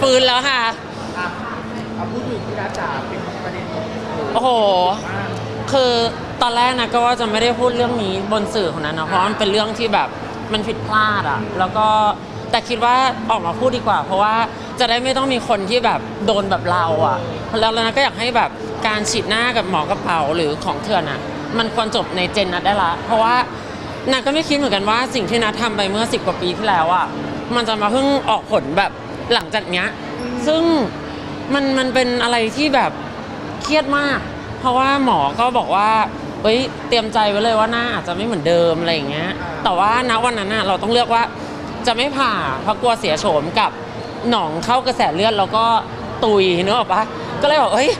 ฟื้นแล้วค่ะ อะเอาพูดถึงที่นัดจ๋าเป็นประเด็นโอ้โห คือตอนแรกนะก็ว่าจะไม่ได้พูดเรื่องนี้บนสื่อของนั้นนะเพราะมันเป็นเรื่องที่แบบมันผิดพลาดอะแล้วก็แต่คิดว่าออกมาพูดดีกว่า เพราะว่าจะได้ไม่ต้องมีคนที่แบบโดนแบบเราอะแล้วนะก็อยากให้แบบการฉีดหน้ากับหมอกระเป๋าหรือของเถื่อนอะมันควรจบในเจนนัดได้ละ เพราะว่านาก็ไม่คิดเหมือนกันว่าสิ่งที่นัดทำไปเมื่อสิบกว่าปีที่แล้วอะมันจะมาเพิ่งออกผลแบบ หลังจากเนี้ยซึ่งมันมันเป็นอะไรที่แบบเครียดมาก เพราะว่าหมอก็บอกว่าเฮ้ยเตรียมใจไว้เลยว่าหน้าอาจจะไม่เหมือนเดิมอะไรอย่างเงี้ย แต่ว่าณวันนั้นน่ะเราต้องเลือกว่าจะไม่ผ่าเพราะกลัวเสียโฉมกับหนองเข้ากระแสเลือดแล้วก็ตุยนึกออกปะก็เลยบอกเฮ้ย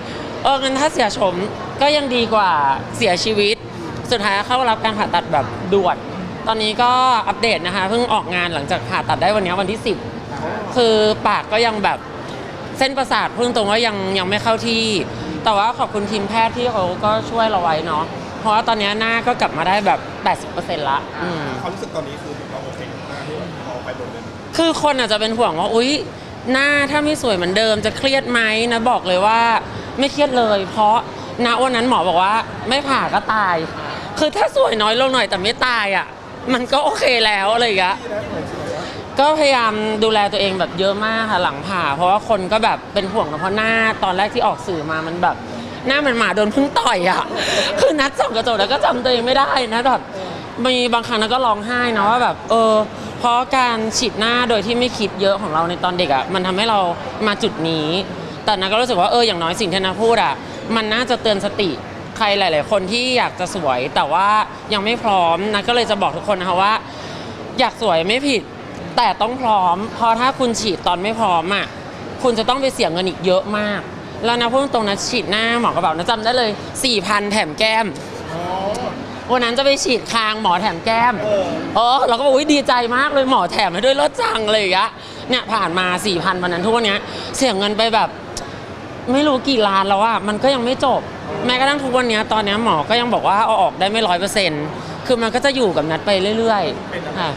เอองั้นถ้าเสียโฉมก็ยังดีกว่าเสียชีวิต สุดท้ายเข้ารับการผ่าตัดแบบด่วนตอนนี้ก็อัปเดตนะคะเพิ่งออกงานหลังจากผ่าตัดได้วันนี้วันที่ 10 คือปากก็ยังแบบเส้นประสาทพุ่งตรงว่ายังยังไม่เข้าที่ แต่ว่าขอบคุณทีมแพทย์ที่เขาก็ช่วยเราไว้เนาะเพราะว่าตอนนี้หน้าก็กลับมาได้แบบ 80%ละอืม ความรู้สึกตอนนี้คือเราโอเคมากที่แบบพอไปบนนั้นคือคนอาจจะเป็นห่วงว่าอุ๊ย หน้าถ้าไม่สวยเหมือนเดิมจะเครียดไหมนะบอกเลยว่าไม่เครียดเลย เพราะณวันนั้นหมอบอกว่าไม่ผ่าก็ตาย คือถ้าสวยน้อยลงหน่อยแต่ไม่ตายอะ มันก็โอเคแล้วอะไรอย่างเงี้ยก็ ก็พยายามดูแลตัวเองแบบเยอะมากค่ะหลังผ่า เพราะว่าคนก็แบบเป็นห่วงนะเพราะหน้าตอนแรกที่ออกสื่อมามันแบบ หน้าเหมันหมาโดนพึ่งต่อยอะ คือนัดส่องกระจกแล้วก็จำตัวเองไม่ได้นะแบบมีบางครั้งนัดก็ร้องไห้นะว่าแบบ เออ เพราะการฉีดหน้าโดยที่ไม่คิดเยอะของเราในตอนเด็กอะมันทำให้เรามาจุดนี้ แต่นัก็รู้สึกว่าเอออย่างน้อยสิ่งที่นัพูดอะมันน่าจะเตือนสติใครหลาย ๆ คนที่อยากจะสวยแต่ว่ายังไม่พร้อมนัดก็เลยจะบอกทุกคนนะคะว่า อยากสวยไม่ผิด แต่ต้องพร้อม เพราะถ้าคุณฉีดตอนไม่พร้อมอะคุณจะต้องไปเสียเงินอีกเยอะมาก แล้วนะพูดตรงๆนะฉีดหน้าหมอกระเป๋านะจำได้เลย 4,000 แถมแก้มวันนั้นจะไปฉีดคางหมอแถมแก้มเออเราก็บอกวิดีใจมากเลยหมอแถมให้ด้วยรถจังเลยอะเนี่ยผ่านมา4,000วันนั้นทุกวันเนี้ยเสียเงินไปแบบ ไม่รู้กี่ล้านแล้วอะมันก็ยังไม่จบ แม้กระทั่งทุกวันเนี้ยตอนเนี้ยหมอก็ยังบอกว่าเอาออกได้ไม่ร้อยเปอร์เซ็นต์คือมันก็จะอยู่กับนัดไปเรื่อยๆค่ะ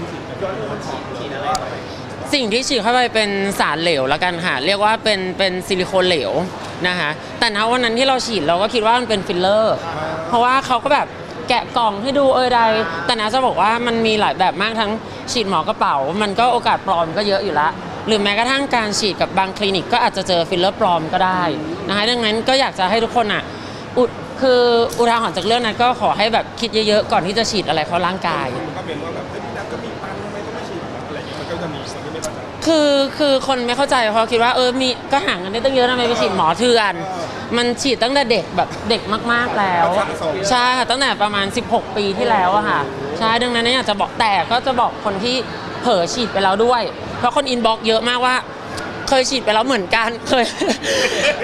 สิ่งที่ฉีดเข้าไปเป็นสารเหลวแล้วกันค่ะ เรียกว่าเป็นเป็นซิลิโคนเหลวนะคะแต่ณวันนั้นที่เราฉีดเราก็คิดว่ามันเป็นฟิลเลอร์ เพราะว่าเขาก็แบบแกะกล่องให้ดูเออใด แต่นะจะบอกว่ามันมีหลายแบบมากทั้งฉีดหมอกระเป๋า มันก็โอกาสปลอมก็เยอะอยู่ละหรือแม้กระทั่งการฉีดกับบางคลินิกก็อาจจะเจอฟิลเลอร์ปลอมก็ได้นะคะดังนั้นก็อยากจะให้ทุกคนอะอุดคืออุทาหรณ์จากเรื่องนั้นก็ขอให้แบบคิดเยอะๆ ก่อนที่จะฉีดอะไรเข้าร่างกาย ก็เป็นว่าแบบ ไม่เข้าใจคือคือคนไม่เข้าใจเพราะคิดว่าเออมีก็ห่างกันได้ตั้งเยอะทำไมไปฉีดหมอเถื่อนมันฉีดตั้งแต่เด็กแบบเด็กมากๆแล้ว ใช่ค่ะตั้งแต่ประมาณ 16 ปีที่แล้วอะค่ะใช่ดังนั้นเนี่ยอยากจะบอกแต่ก็จะบอกคนที่เผลอฉีดไปแล้วด้วย เพราะคนอินบ็อกซ์เยอะมากว่า เคยฉีดไปแล้วเหมือนกันเคย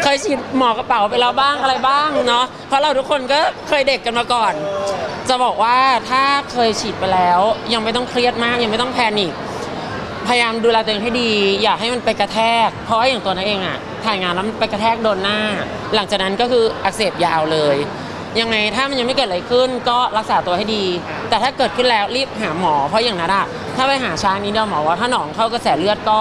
เคยฉีดหมอกระเป๋าไปแล้วบ้างอะไรบ้างเนาะเพราะเราทุกคนก็เคยเด็กกันมาก่อน จะบอกว่าถ้าเคยฉีดไปแล้ว ยังไม่ต้องเครียดมากยังไม่ต้องแพนิค พยายามดูแลตัวเองให้ดี อย่าให้มันไปกระแทก เพราะว่าอย่างตัวนั้นเองอะถ่ายงานแล้วมันไปกระแทกโดนหน้า หลังจากนั้นก็คืออักเสบยาวเลย ยังไงถ้ามันยังไม่เกิดอะไรขึ้น ก็รักษาตัวให้ดี แต่ถ้าเกิดขึ้นแล้วรีบหาหมอ เพราะอย่างนั้นอะถ้าไปหาช้านี้เดียวหมอว่าถ้าหนองเข้ากระแสเลือดก็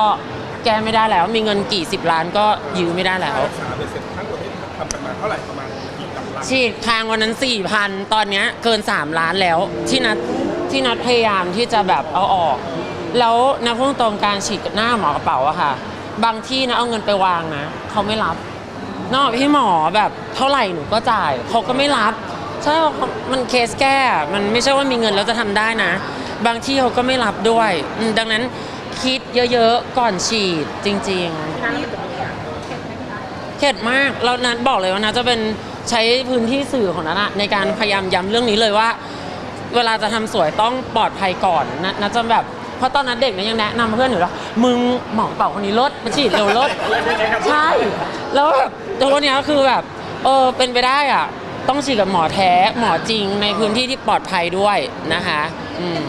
แก้ไม่ได้แล้ว มีเงินกี่สิบล้านก็ยืมไม่ได้แล้ว รักษาเป็นเสร็จทั้งหมดที่ทำกันมาเท่าไหร่ประมาณกี่กำลังฉีดคางวันนั้น 4,000 ตอนเนี้ยเกิน 3 ล้านแล้ว ที่นัดที่นัดพยายามที่จะแบบเอาออก แล้วนะพูดตรงการฉีดหน้าหมอกระเป๋าอะค่ะ บางที่นะเอาเงินไปวางนะเขาไม่รับ นอกพี่หมอแบบเท่าไหร่หนูก็จ่ายเขาก็ไม่รับใช่เพรามันเคสแก้มันไม่ใช่ว่ามีเงินแล้วจะทำได้นะ บางที่เขาก็ไม่รับด้วย ดังนั้นคิดเยอะๆก่อนฉีดจริงๆเข็ดมากแล้วนัดบอกเลยว่านัดจะเป็นใช้พื้นที่สื่อของนัทอะในการพยายามย้ำเรื่องนี้เลยว่า เวลาจะทำสวยต้องปลอดภัยก่อนนะนัดจะแบบ เพราะตอนนั้นเด็กเนี่ยยังแนะนำเพื่อนอยู่แล้วมึงหมอกระเป๋าคนนี้ลดมาฉีดเร็วลดใช่ แล้วแบบตัวเนี้ยคือแบบเออเป็นไปได้อะ ต้องฉีดกับหมอแท้หมอจริงในพื้นที่ที่ปลอดภัยด้วยนะคะอืม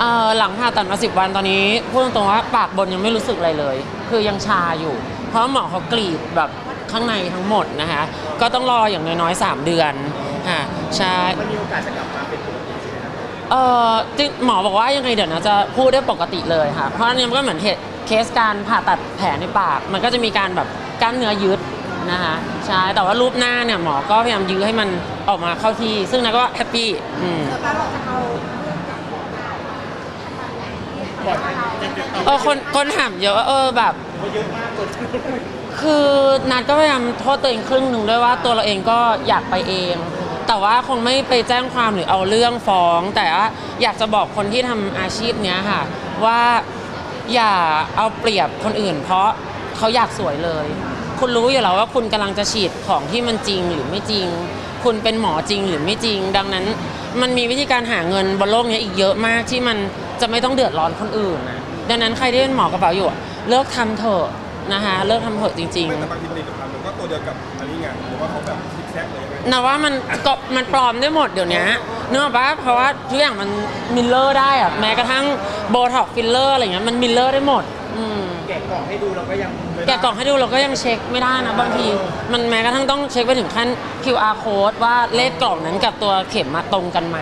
เอ่อหลังผ่าตัดมาสิบวันตอนนี้พูดตรงๆว่าปากบนยังไม่รู้สึกอะไรเลย คือยังชาอยู่ เพราะหมอเขากรีดแบบข้างในทั้งหมดนะคะ ก็ต้องรออย่างน้อยๆ 3 เดือนค่ะใช่ มันมีโอกาสจะกลับมาเป็นปกติใช่ไหมครับ เออจริงหมอบอกว่ายังไงเดี๋ยวนะจะพูดได้ปกติเลยค่ะ เพราะอันนี้มันก็เหมือนเคสการผ่าตัดแผลในปาก มันก็จะมีการแบบกล้ามเนื้อยึดนะคะใช่แต่ว่ารูปหน้าเนี่ยหมอก็พยายามยื้อให้มันออกมาเข้าที่ ซึ่งนะก็แฮปปี้อืมเออคนคนถามเยอะว่าเออแบบเยอะมากคนคือนัดก็พยายามโทษตัวเองครึ่งหนึ่งด้วยว่าตัวเราเองก็อยากไปเอง แต่ว่าคงไม่ไปแจ้งความหรือเอาเรื่องฟ้อง แต่ว่าอยากจะบอกคนที่ทำอาชีพเนี้ยค่ะ ว่าอย่าเอาเปรียบคนอื่น เพราะเขาอยากสวยเลย คุณรู้อยู่แล้วว่าคุณกำลังจะฉีดของที่มันจริงหรือไม่จริง คุณเป็นหมอจริงหรือไม่จริง ดังนั้น มันมีวิธีการหาเงินบนโลกนี้อีกเยอะมากที่มันจะไม่ต้องเดือดร้อนคนอื่นนะดังนั้นใครที่เป็นหมอกระเป๋าอยู่อะเลิกทำเถอะ นะคะเลิกทำเถอะจริง ไม่ๆแต่บางทีผลิตภัณฑ์มันก็ตัวเดียวกับอันนี้ไงหรือว่าเขาแบบซิกแซกเลยไหมนะว่ามันก็มันปลอมได้หมดเดี๋ยวนี้เนื่องปะเพราะว่าทุกอย่างมันมิลเลอร์ได้อะแม้กระทั่งโบท็อกฟิลเลอร์อะไรเงี้ยมันมิลเลอร์ได้หมด อืมแกะกล่องให้ดูเราก็ยังไม่ได้แกะกล่องให้ดูเราก็ยังเช็คไม่ได้นะบางที มันแม้กระทั่งต้องเช็คไปถึงขั้น QR code ว่าเลขกล่องนั้นกับตัวเข็มมาตรงกันไหม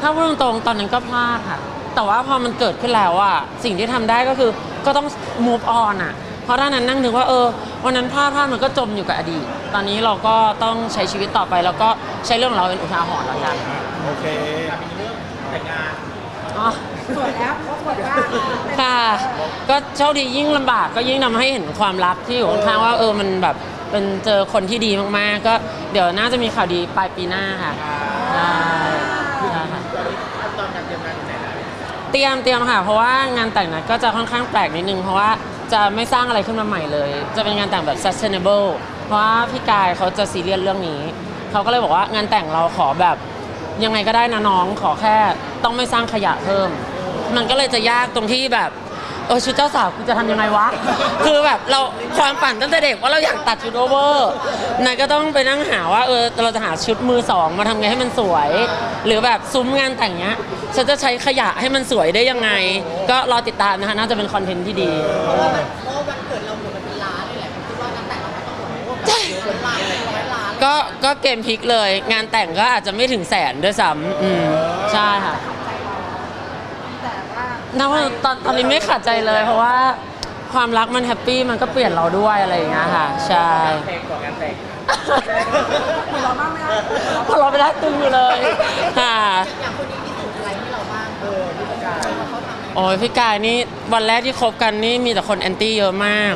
ถ้าพูดตรงๆตอนนั้นก็พลาดค่ะ แต่ว่าพอมันเกิดขึ้นแล้วอะสิ่งที่ทำได้ก็คือก็ต้อง move on อะเพราะถ้านั้นนั่งนึกว่าเออวันนั้นพลาดพลาดมันก็จมอยู่กับอดีต ตอนนี้เราก็ต้องใช้ชีวิตต่อไป แล้วก็ใช้เรื่องของเราเป็นอุทาหรณ์แล้วกันโอเคมีเรื่องแต่งงานอ๋อสวยแล้วเขาสวยมากค่ะ ก็โชคดียิ่งลำบากก็ยิ่งทำให้เห็นความรักที่อยู่ข้างๆว่าเออมันแบบเป็นเจอคนที่ดีมากๆ ก็เดี๋ยวน่าจะมีข่าวดีปลายปีหน้าค่ะ ตรียมเตรียมค่ะ เพราะว่างานแต่งนั้นก็จะค่อนข้างแปลกนิดนึง เพราะว่าจะไม่สร้างอะไรขึ้นมาใหม่เลย จะเป็นงานแต่งแบบ sustainable เพราะว่าพี่กายเขาจะซีเรียสเรื่องนี้ เขาก็เลยบอกว่างานแต่งเราขอแบบยังไงก็ได้นะน้องขอแค่ต้องไม่สร้างขยะเพิ่ม มันก็เลยจะยากตรงที่แบบ เออชุดเจ้าสาวกูจะทำยังไงวะ คือแบบเราความฝันตั้งแต่เด็กว่าเราอยากตัดชุดโอเวอร์นายก็ต้องไปนั่งหาว่าเออเราจะหาชุดมือสองมาทำไงให้มันสวย หรือแบบซุ้มงานแต่งเนี้ยฉันจะใช้ขยะให้มันสวยได้ยังไง ก็รอติดตามนะคะน่าจะเป็นคอนเทนต์ที่ดีเพราะว่ามันเพราะว่าวันเกิดเราหมดมันเป็นล้านเลยแหละคิดว่างานแต่งเราก็ต้องหมดโอ้โหแบบเยอะล้านร้อยล้านก็ก็เกมพลิกเลย งานแต่งก็อาจจะไม่ถึงแสนด้วยซ้ำอืมใช่ค่ะ ว่านะว่าตอนตอนนี้ไม่ขัดใจเลย เพราะว่าความรักมันแฮปปี้มันก็เปลี่ยนเราด้วยอะไรอย่างเงี้ยค่ะใช่แพงกว่างานแต่งหัวเราะมากไหมคะพอเราไปได้ตึงอยู่เลยค่ะ อย่างคนนี้พิสูจน์อะไรให้เราบ้างเออผู้จัดการว่าเขาทำอะไรโอ้ยพี่กายนี่วันแรกที่คบกันนี่มีแต่คนแอนตี้เยอะมาก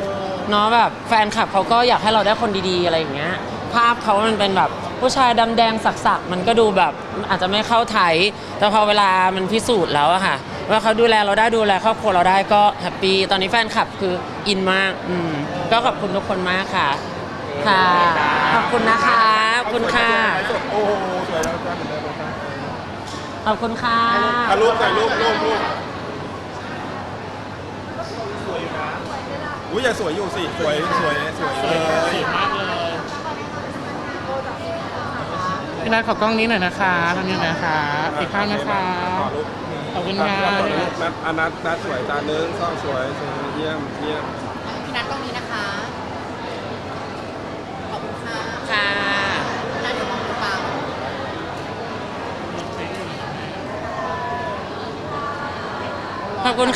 เนาะแบบแฟนคลับเขาก็อยากให้เราได้คนดีๆอะไรอย่างเงี้ย ภาพเขามันเป็นแบบ ผู้ชายดำแดงสักๆ มันก็ดูแบบอาจจะไม่เข้าไทยแต่พอเวลามันพิสูจน์แล้วอะค่ะ ว่าเขาดูแลเราได้ดูแลครอบครัวเราได้ก็แฮปปี้ตอนนี้แฟนคลับคืออินมากอืมก็ขอบคุณทุกคนมากค่ะ ค่ะ ขอบคุณนะคะขอบคุณค่ะ โอ้โหสวยแล้วจ้าเหมือนเดิมเลยจ้าขอบคุณค่ะถ่ายรูปถ่ายรูปรูปรูปอุ้ยอย่าสวยอยู่สิ สวยสวยสวยเลย พี่นัทขอกล้องนี้หน่อยนะคะทางนี้หน่อยนะคะอีกข้างนะคะขอรูปขอบคุณค่ะขอรูปนัดอันนัดนัดสวยตาเนื้อซ่องสวยสวยเยี่ยมเยี่ยมพี่นัทกล้องนี้นะคะ ขอบคุณค่ะค่ะพี่นัทเดี๋ยวมองตาขอบคุณ